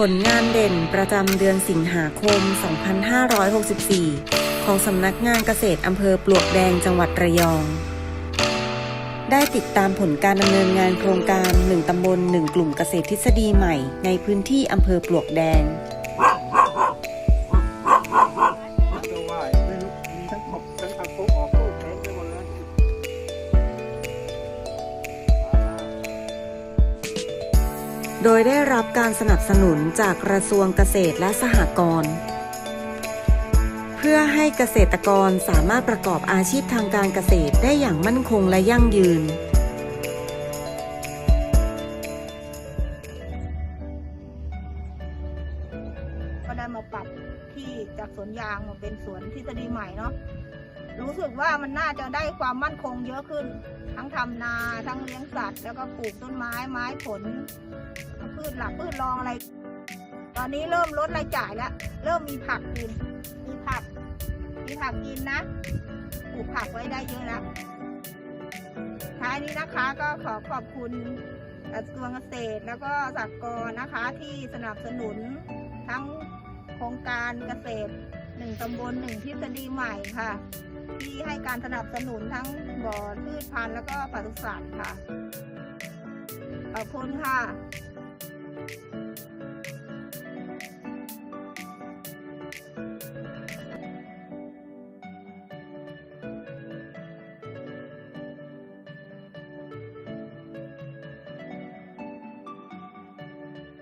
ผลงานเด่นประจำเดือนสิงหาคม 2564 ของสำนักงานเกษตรอำเภอปลวกแดงจังหวัดระยอง ได้ติดตามผลการดำเนินงานโครงการ 1 ตำบล 1 กลุ่มเกษตรทฤษฎีใหม่ ในพื้นที่อำเภอปลวกแดง โดยได้รับการสนับสนุนจากกระทรวงเกษตรและสหกรณ์เพื่อให้เกษตรกรสามารถประกอบอาชีพทางการเกษตรได้อย่างมั่นคงและยั่งยืนก็ได้มาปรับที่จากสวนยางมาเป็นสวนทฤษฎีใหม่เนาะ รู้สึกว่ามันน่าจะได้ความมั่นคงเยอะขึ้น ทั้งทำนาทั้งเลี้ยงสัตว์ แล้วก็ปลูกต้นไม้ไม้ผลพืชหลักพืชรองอะไร ตอนนี้เริ่มลดรายจ่ายแล้ว เริ่มมีผักกิน มีผัก มีผักกินนะปลูกผักไว้ได้เยอะแล้วท้ายนี้นะคะก็ขอขอบคุณกระทรวงเกษตรแล้วก็สหกรณ์นะคะที่สนับสนุนทั้งโครงการเกษตรหนึ่งตำบลหนึ่งทฤษฎีใหม่ค่ะ ที่ให้การสนับสนุนทั้งบ่อพืชพันธุ์แล้วก็ปศุสัตว์ค่ะ ขอบคุณค่ะ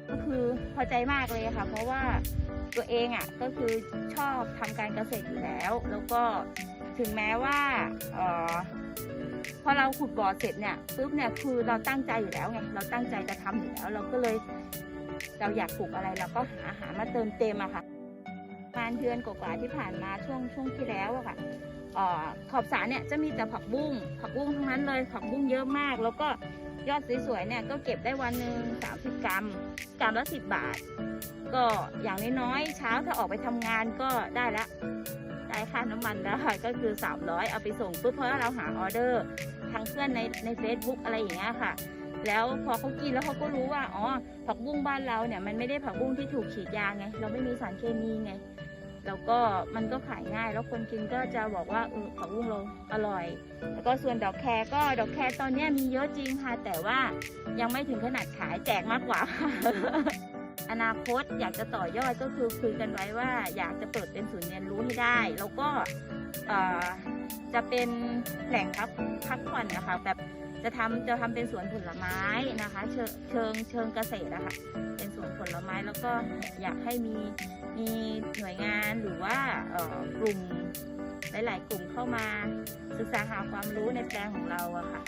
ก็คือพอใจมากเลยค่ะ เพราะว่าตัวเองอะก็คือชอบทำการเกษตรอยู่แล้ว แล้วก็ ถึงแม้ว่าเออพอเราขุดบ่อเสร็จเนี่ยปุ๊บเนี่ยคือเราตั้งใจอยู่แล้วไงเราตั้งใจจะทำอยู่แล้วเราก็เลยเราอยากปลูกอะไรเราก็หาหามาเติมเต็มอะค่ะประมาณเดือนกว่าๆที่ผ่านมาช่วงช่วงที่แล้วอะค่ะออขอบสารเนี่ยจะมีแต่ผักบุ้งผักบุ้งทั้งนั้นเลยผักบุ้งเยอะมาก แล้วก็ยอดสวยๆเนี่ยก็เก็บได้วันหนึ่งสามสิบกรัมกรัมละสิบบาท ก็อย่างน้อยๆเช้าถ้าออกไปทำงานก็ได้ละ ได้ค่าน้ำมันแล้วค่ะก็คือ 300 เอาไปส่งปุ๊บเพราะเราหาออเดอร์ทางเพื่อนในใน Facebook อะไรอย่างเงี้ยค่ะ แล้วพอเขากินแล้วเขาก็รู้ว่าอ๋อผักบุ้งบ้านเราเนี่ยมันไม่ได้ผักบุ้งที่ถูกฉีดยาไง เราไม่มีสารเคมีไงแล้วก็มันก็ขายง่ายแล้วคนกินก็จะบอกว่าเออผักบุ้งเราอร่อย แล้วก็ส่วนดอกแครก็ดอกแครตอนนี้มีเยอะจริงค่ะ แต่ว่ายังไม่ถึงขนาดขายแจกมากกว่า อนาคตอยากจะต่อยอดก็คือคุยกันไว้ว่า อยากจะเปิดเป็นศูนย์เรียนรู้ให้ได้ แล้วก็จะเป็นแหล่งพักพักผ่อนนะคะแบบจะทำจะทำเป็นสวนผลไม้นะคะ เชิงเชิงเชิงเกษตรอะคะเป็นสวนผลไม้แล้วก็อยากให้มีมีหน่วยงานหรือว่ากลุ่มหลาย ๆ กลุ่มเข้ามาศึกษาหาความรู้ในแปลงของเราอะค่ะ